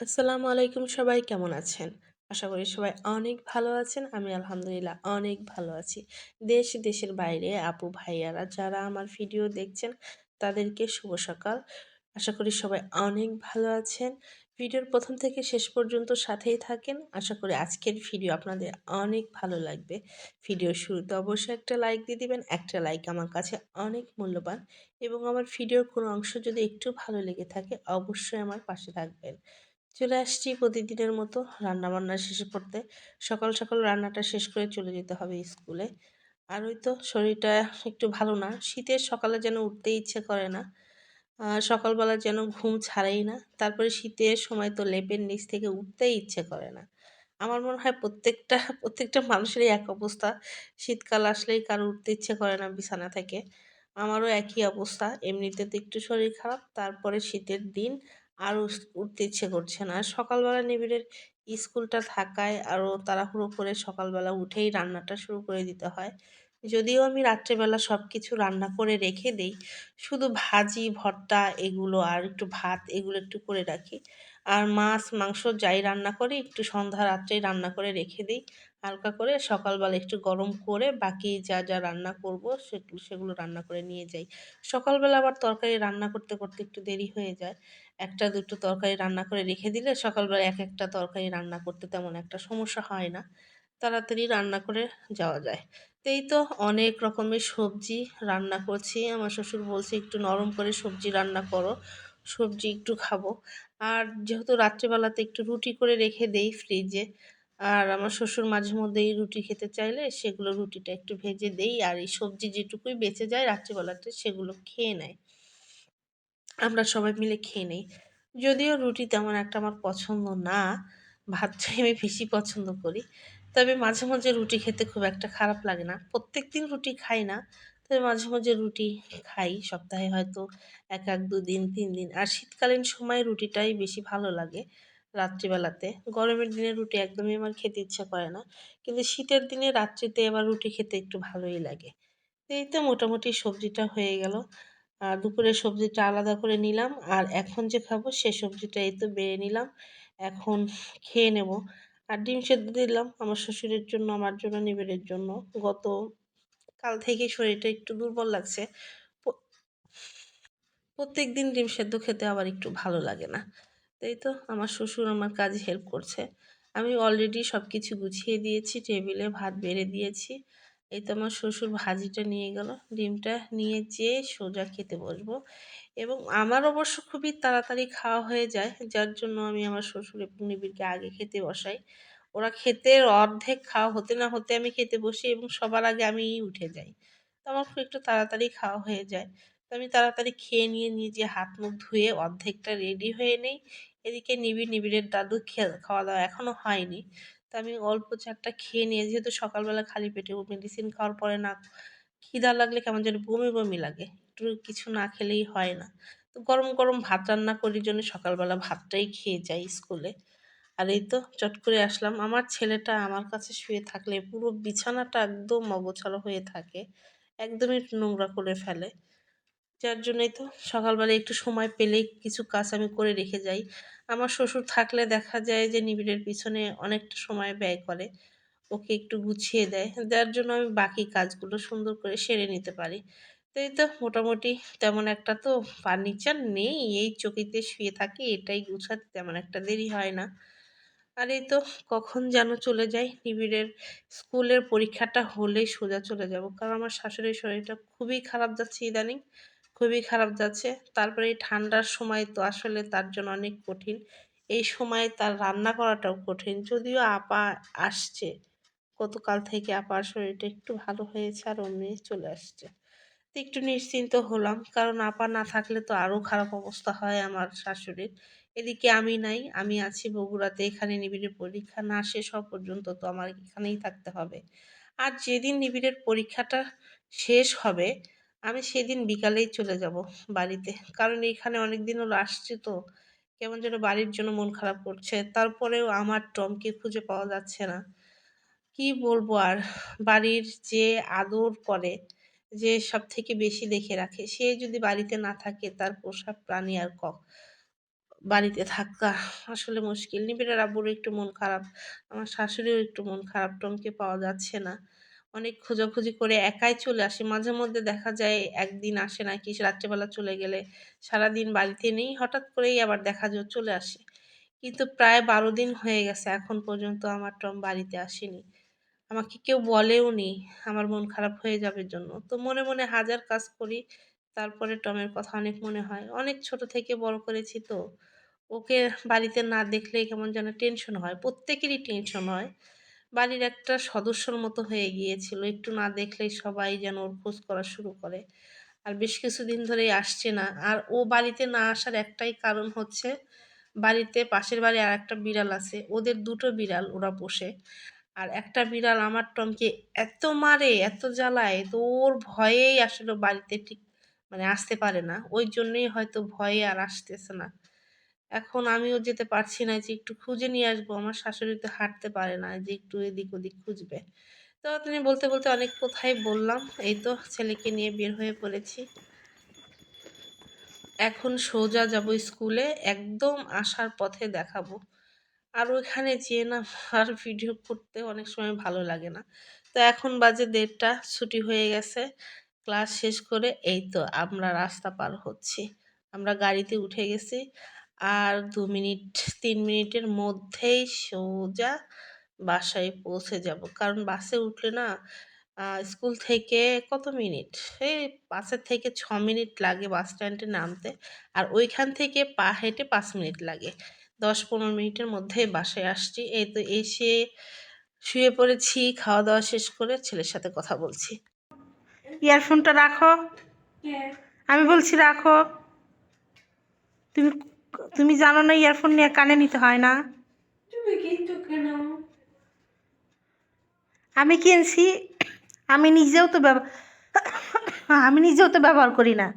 আসসালামু আলাইকুম সবাই কেমন আছেন? আশা করি সবাই অনেক ভালো আছেন। আমি আলহামদুলিল্লাহ অনেক ভালো আছি। দেশ, দেশের বাইরে আপু ভাইয়ারা যারা আমার ভিডিও দেখছেন তাদেরকে শুভ সকাল। আশা করি সবাই অনেক ভালো আছেন। ভিডিওর প্রথম থেকে শেষ পর্যন্ত সাথেই থাকেন। আশা করি আজকের ভিডিও আপনাদের অনেক ভালো লাগবে। ভিডিওর শুরুতে অবশ্যই একটা লাইক দিয়ে দিবেন। একটা লাইক আমার কাছে অনেক মূল্যবান এবং আমার ভিডিওর কোনো অংশ যদি একটু ভালো লেগে থাকে অবশ্যই আমার পাশে থাকবেন। চলে আসছি প্রতিদিনের মতো রান্নাবান্না শেষে পড়তে। সকাল সকাল রান্নাটা শেষ করে চলে যেতে হবে স্কুলে। আর ওই তো শরীরটা একটু ভালো না। শীতের সকালে যেন উঠতে ইচ্ছে করে না। সকালবেলা যেন ঘুম ছাড়েই না। তারপরে শীতের সময় তো লেপের নিচ থেকে উঠতেই ইচ্ছে করে না। আমার মনে হয় প্রত্যেকটা প্রত্যেকটা মানুষেরই এক অবস্থা। শীতকাল আসলেই কারও উঠতে ইচ্ছে করে না বিছানা থেকে। আমারও একই অবস্থা। এমনিতে তো একটু শরীর খারাপ। তারপরে শীতের দিন আর উঠতে ইচ্ছে করছে না। সকালবেলা নিবিড়ের স্কুলটা থাকায় আরও তাড়াহুড়ো করে সকালবেলা উঠেই রান্নাটা শুরু করে দিতে হয়। যদিও আমি রাত্রেবেলা সব কিছু রান্না করে রেখে দেই, শুধু ভাজি, ভর্তা এগুলো আর একটু ভাত এগুলো একটু করে রাখি। আর মাছ, মাংস যাই রান্না করি, একটু সন্ধ্যা রাত্রেই রান্না করে রেখে দিই। হালকা করে সকালবেলা একটু গরম করে বাকি যা যা রান্না করব সেগুলো সেগুলো রান্না করে নিয়ে যাই। সকালবেলা আবার তরকারি রান্না করতে করতে একটু দেরি হয়ে যায়। একটা, দুটো তরকারি রান্না করে রেখে দিলে সকালবেলা এক একটা তরকারি রান্না করতে তেমন একটা সমস্যা হয় না। তাড়াতাড়ি রান্না করে যাওয়া যায়। তো এই তো অনেক রকমের সবজি রান্না করছি। আমার শ্বশুর বলছে, একটু নরম করে সবজি রান্না করো, সবজি একটু খাব। আর যেহেতু রাত্রেবেলাতে একটু রুটি করে রেখে দেই ফ্রিজে আর আমার শ্বশুর মাঝে মধ্যেই রুটি খেতে চাইলে সেগুলো রুটিটা একটু ভেজে দেই আর এই সবজি যেটুকুই বেঁচে যায় রাত্রিবেলাতে সেগুলো খেয়ে নেয়। আমরা সবাই মিলে খেয়ে নেই। যদিও রুটি তেমন একটা আমার পছন্দ না ভাতটাই আমি বেশি পছন্দ করি। তবে মাঝে মাঝে রুটি খেতে খুব একটা খারাপ লাগে না। প্রত্যেক দিন রুটি খাই না, তবে মাঝে মাঝে রুটি খাই। সপ্তাহে হয়তো এক এক দু দিন তিন দিন। আর শীতকালীন সময় রুটিটাই বেশি ভালো লাগে। রাত্রিবেলাতে। গরমের দিনে রুটি একদমই আমার খেতে ইচ্ছা করে না। কিন্তু শীতের দিনে রাত্রিতে এবার রুটি খেতে একটু ভালোই লাগে। এই তো মোটামুটি সবজিটা হয়ে গেল। আর দুপুরের সবজিটা আলাদা করে নিলাম। আর এখন যে খাব সে সবজিটা এই তো বেড়ে নিলাম। এখন খেয়ে নেব। আর ডিম সেদ্ধ দিলাম আমার শ্বশুরের জন্য, আমার জন্য নিবেড়ের জন্য। গত কাল থেকেই শরীরটা একটু দুর্বল লাগছে। প্রত্যেক দিন ডিম সেদ্ধ খেতে আবার একটু ভালো লাগে না। তাই তো আমার শ্বশুর আমার কাজে হেল্প করছে। আমি অলরেডি সব কিছু গুছিয়ে দিয়েছি টেবিলে ভাত বেড়ে দিয়েছি। এই তো আমার শ্বশুর ভাজিটা নিয়ে গেল, ডিমটা নিয়ে যেয়ে সোজা খেতে বসবো। এবং আমার অবশ্য খুবই তাড়াতাড়ি খাওয়া হয়ে যায়, যার জন্য আমি আমার শ্বশুর এবং নিবিড়কে আগে খেতে বসাই। ওরা খেতে অর্ধেক খাওয়া হতে না হতে আমি খেতে বসি এবং সবার আগে আমিই উঠে যাই। তো আমার খুব একটু তাড়াতাড়ি খাওয়া হয়ে যায়। আমি তাড়াতাড়ি খেয়ে নিয়ে নিজে হাত মুখ ধুয়ে অর্ধেকটা রেডি হয়ে নেই। এদিকে নিবিড় নিবিড়ের দাদু খাওয়া দাওয়া এখনও হয়নি। তো আমি অল্প চারটা খেয়ে নিয়ে, যেহেতু সকালবেলা খালি পেটে মেডিসিন খাওয়ার পরে না খিদা লাগলে কেমন যেন বমি বমি লাগে, একটু কিছু না খেলেই হয় না। তো গরম গরম ভাত রান্না করি জন্য সকালবেলা ভাতটাই খেয়ে যাই স্কুলে আর এই তো চট করে আসলাম। আমার ছেলেটা আমার কাছে শুয়ে থাকলে পুরো বিছানাটা একদম অগোছালো হয়ে থাকে, একদমই নোংরা করে ফেলে। যার জন্যই তো সকালবেলা একটু সময় পেলেই কিছু কাজ আমি করে রেখে যাই। আমার শ্বশুর থাকলে দেখা যায় যে নিবিড়ের পিছনে অনেকটা সময় ব্যয় করে, ওকে একটু গুছিয়ে দেয়। যার জন্য আমি বাকি কাজগুলো সুন্দর করে সেরে নিতে পারি। তো এই তো মোটামুটি তেমন একটা তো ফার্নিচার নেই, এই চকিতে শুয়ে থাকি, এটাই গুছাতে তেমন একটা দেরি হয় না। আর এই তো কখন যেন চলে যাই, নিবিড়ের স্কুলের পরীক্ষাটা হলেই সোজা চলে যাব। কারণ আমার শাশুড়ির শরীরটা খুবই খারাপ যাচ্ছে ইদানিং। খুবই খারাপ যাচ্ছে। তারপরে এই ঠান্ডার সময় তো আসলে তার জন্য অনেক কঠিন। এই সময় তার রান্না করাটাও কঠিন। যদিও আপা আসছে। গতকাল থেকে আপার শরীরটা একটু ভালো হয়েছে আর অমনি চলে আসছে। তো একটু নিশ্চিন্ত হলাম। কারণ আপা না থাকলে তো আরও খারাপ অবস্থা হয় আমার শাশুড়ির। এদিকে আমি নাই, আমি আছি বগুড়াতে। এখানে নিবিড়ের পরীক্ষা না শেষ হওয়া পর্যন্ত তো আমার এখানেই থাকতে হবে। আর যেদিন নিবিড়ের পরীক্ষাটা শেষ হবে আমি সেদিন বিকালেই চলে যাব বাড়িতে। কারণ এখানে অনেক দিন হলো আসছি তো। কেমন যেন বাড়ির জন্য মন খারাপ করছে। তারপরেও আমার টমকে খুঁজে পাওয়া যাচ্ছে না। কি বলব আর? বাড়ির যে আদর করে, যে সব থেকে বেশি দেখে রাখে, সে যদি বাড়িতে না থাকে, তার পোষা প্রাণী আর কক? বাড়িতে থাকা আসলে মুশকিল। নিবিড়ের আব্বুর একটু মন খারাপ। আমার শাশুড়িও একটু মন খারাপ। টমকে পাওয়া যাচ্ছে না। অনেক খোঁজাখুঁজি করে একাই চলে আসি। মাঝে মধ্যে দেখা যায় একদিন আসে নাকি রাত্রেবেলা চলে গেলে সারাদিন বাড়িতে নেই, হঠাৎ করেই আবার দেখা যায় চলে আসে। কিন্তু প্রায় বারো দিন হয়ে গেছে, এখন পর্যন্ত আমার টম বাড়িতে আসেনি। আমাকে কেউ বলেও নি আমার মন খারাপ হয়ে যাবে জন্য। তো মনে মনে হাজার কাজ করি, তারপরে টমের কথা অনেক মনে হয়। অনেক ছোট থেকে বড় করেছি তো। ওকে বাড়িতে না দেখলে কেমন যেন টেনশন হয়, প্রত্যেকেরই টেনশন হয়। বাড়ির একটা সদস্যর মতো হয়ে গিয়েছিল। একটু না দেখলেই সবাই যেন ওর খোঁজ করা শুরু করে। আর বেশ কিছুদিন ধরেই আসছে না। আর ও বাড়িতে না আসার একটাই কারণ হচ্ছে, বাড়িতে পাশের বাড়ি আর একটা বিড়াল আছে। ওদের দুটো বিড়াল ওরা পোষে। আর একটা বিড়াল আমার টমকে এত মারে, এত জ্বালায়, তো ওর ভয়েই আসলে বাড়িতে ঠিক মানে আসতে পারে না। ওই জন্যই হয়তো ভয়ে আর আসতেছে না। এখন আমিও যেতে পারছি না যে একটু খুঁজে নিয়ে আসব। আমার শাশুড়ি তো হাঁটতে পারে না যে একটু এদিক ওদিক খুঁজবে। তো তুমি বলতে বলতে অনেক কোথায় বললাম। এই তো ছেলেকে নিয়ে বের হয়ে পড়েছি। এখন সোজা যাব স্কুলে, একদম আসার পথে দেখাবো। আর ওইখানে যেয়ে না আর ভিডিও করতে অনেক সময় ভালো লাগে না। তো এখন বাজে দেড়টা, ছুটি হয়ে গেছে। ক্লাস শেষ করে এই তো আমরা রাস্তা পার হচ্ছি। আমরা গাড়িতে উঠে গেছি। আর দু মিনিট তিন মিনিটের মধ্যেই সোজা বাসায় পৌঁছে যাব। কারণ বাসে উঠলে না স্কুল থেকে কত মিনিট? এই বাসের থেকে ছ মিনিট লাগে বাস স্ট্যান্ডে নামতে আর ওইখান থেকে পা হেঁটে পাঁচ মিনিট লাগে। দশ পনেরো মিনিটের মধ্যে বাসায় আসছি। এই তো এসে শুয়ে পড়েছি খাওয়া দাওয়া শেষ করে ছেলের সাথে কথা বলছি। ইয়ারফোনটা রাখো। আমি বলছি রাখো। তুমি তুমি জানো না ইয়ারফোন নিয়ে কানে নিতে হয় না। তুমি কিন্তু কেন? আমি কিনছি আমি নিজেও তো ব্যবহার আমি নিজেও তো ব্যবহার করি না।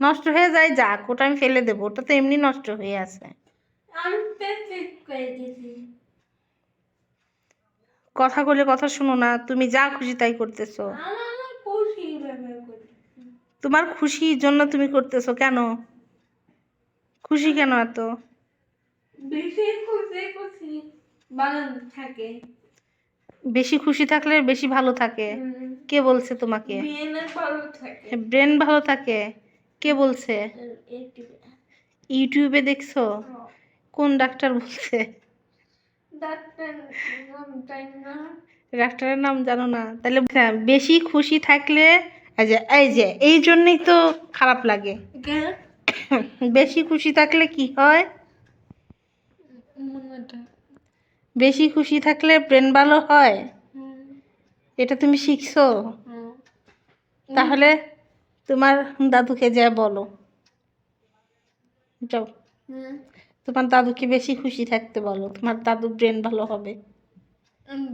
নষ্ট হয়ে যায় যাক ওটা আমি ফেলে দেবো ওটা তো এমনি নষ্ট হয়ে আছে। কথা বলে কথা শোনো না তুমি যা খুশি তাই করতেছো আমার আমার খুশি ব্যবহার করি তোমার খুশির জন্য তুমি করতেছো কেন? খুশি কেন এত? বেশি খুশি খুশি বানান থাকে। বেশি খুশি থাকলে বেশি ভালো থাকে। কে বলছে তোমাকে? ব্রেন ভালো থাকে। কে বলছে? ইউটিউবে দেখছ? কোন ডাক্তার বলছে? ডাক্তারের নাম জানো না। তাহলে হ্যাঁ, বেশি খুশি থাকলে যে এই যে এই জন্যই তো খারাপ লাগে। বেশি খুশি থাকলে কি হয়? বেশি খুশি থাকলে ব্রেন ভালো হয়? এটা তুমি শিখছো? তাহলে তোমার দাদুকে যা বলো। যাও। তোমার দাদুকে বেশি খুশি থাকতে বলো। তোমার দাদু ব্রেন ভালো হবে।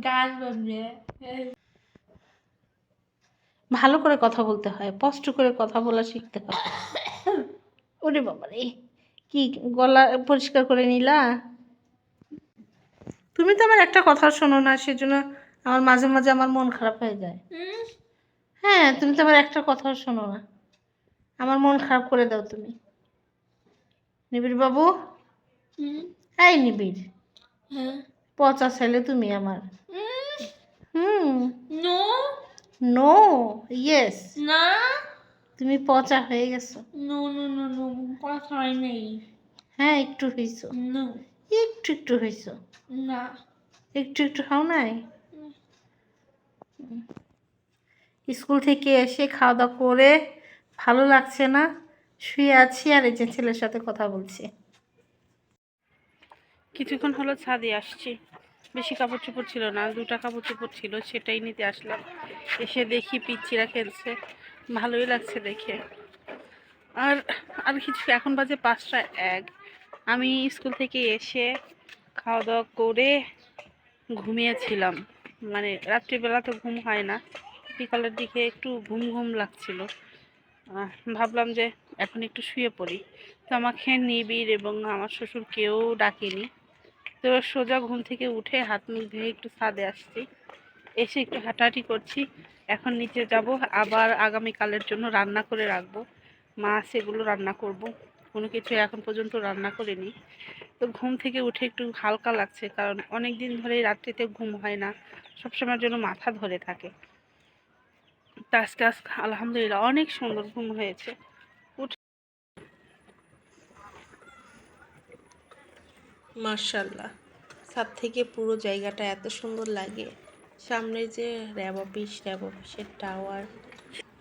গান ভালো করে কথা বলতে হয় স্পষ্ট করে কথা বলা শিখতে হয়। ওরে বাবা রে কি গলা পরিষ্কার করে নিলা? তুমি তো আমার একটা কথা শোনো না সেজন্য আমার মাঝে মাঝে আমার মন খারাপ হয়ে যায়। হ্যাঁ তুমি তো আমার একটা কথা শোনো না। আমার মন খারাপ করে দাও তুমি। নিবিড় বাবু? এই নিবিড় হ্যাঁ। পচা ছেলে তুমি আমার। হুম। নো ইয়েস না? তুমি পচা হয়ে গেছো। নো নো নো নো কথা হয় নেই। হ্যাঁ একটু হয়েছো নো একটু একটু হয়েছো না। একটু একটু খাও নাই? স্কুল থেকে এসে খাওয়া দাওয়া করে ভালো লাগছে না? শুয়ে আছি আর এই যে ছেলের সাথে কথা বলছি। কিছুক্ষণ হলো ছাদে আসছি। বেশি কাপড় চোপড় ছিল না, দুটা কাপড় চোপড় ছিল, সেটাই নিতে আসলাম। এসে দেখি পিচ্চিরা খেলছে, ভালোই লাগছে দেখে। আর আর কিছু এখন বাজে পাঁচটা এক। আমি স্কুল থেকে এসে খাওয়া দাওয়া করে ঘুমিয়েছিলাম। মানে রাত্রিবেলা তো ঘুম হয় না, বিকালের দিকে একটু ঘুম ঘুম লাগছিল। ভাবলাম যে এখন একটু শুয়ে পড়ি। তো আমাকে নিবিড় এবং আমার শ্বশুর কেউ ডাকেনি। তো সোজা ঘুম থেকে উঠে হাত মুখ ধুয়ে একটু ছাদে আসছি। এসে একটু হাঁটাহাঁটি করছি। এখন নিচে যাব, আবার আগামীকালের জন্য রান্না করে রাখব। মাছ এগুলো রান্না করব। কোনো কিছু এখন পর্যন্ত রান্না করিনি। তো ঘুম থেকে উঠে একটু হালকা লাগছে, কারণ অনেক দিন ধরে রাত্রিতে ঘুম হয় না। সবসময়ের জন্য মাথা ধরে থাকে। তা আজকে আজকে আলহামদুলিল্লাহ অনেক সুন্দর ঘুম হয়েছে। মার্শাল্লাহ ছাদ থেকে পুরো জায়গাটা এত সুন্দর লাগে। সামনে যে র্যাব অফিস, র্যাব অফিসের টাওয়ার,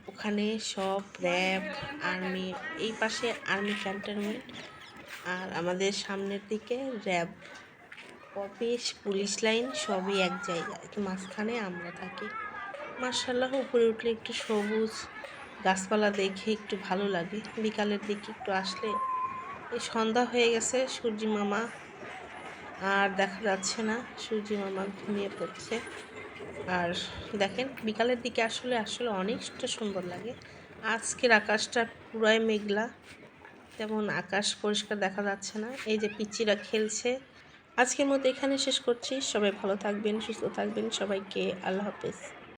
ওখানে সব র্যাব, আর্মি, এই পাশে আর্মি ক্যান্টনমেন্ট আর আমাদের সামনের দিকে র্যাব অফিস, পুলিশ লাইন সবই এক জায়গায় তো মাঝখানে আমরা থাকি। মার্শাল্লাহ উপরে উঠলে একটু সবুজ গাছপালা দেখে একটু ভালো লাগে। বিকালের দিকে একটু আসলে এই সন্ধ্যা হয়ে গেছে, সূর্যি মামা আর দেখা যাচ্ছে না, সূর্যি মামা ঘুমিয়ে পড়ছে। আর দেখেন, বিকালের দিকে আসলে আসলে অনেকটা সুন্দর লাগে। আজকের আকাশটা পুরাই মেঘলা, তেমন আকাশ পরিষ্কার দেখা যাচ্ছে না। এই যে পিচিরা খেলছে। আজকের মতো এখানে শেষ করছি। সবাই ভালো থাকবেন, সুস্থ থাকবেন। সবাইকে আল্লাহ হাফেজ।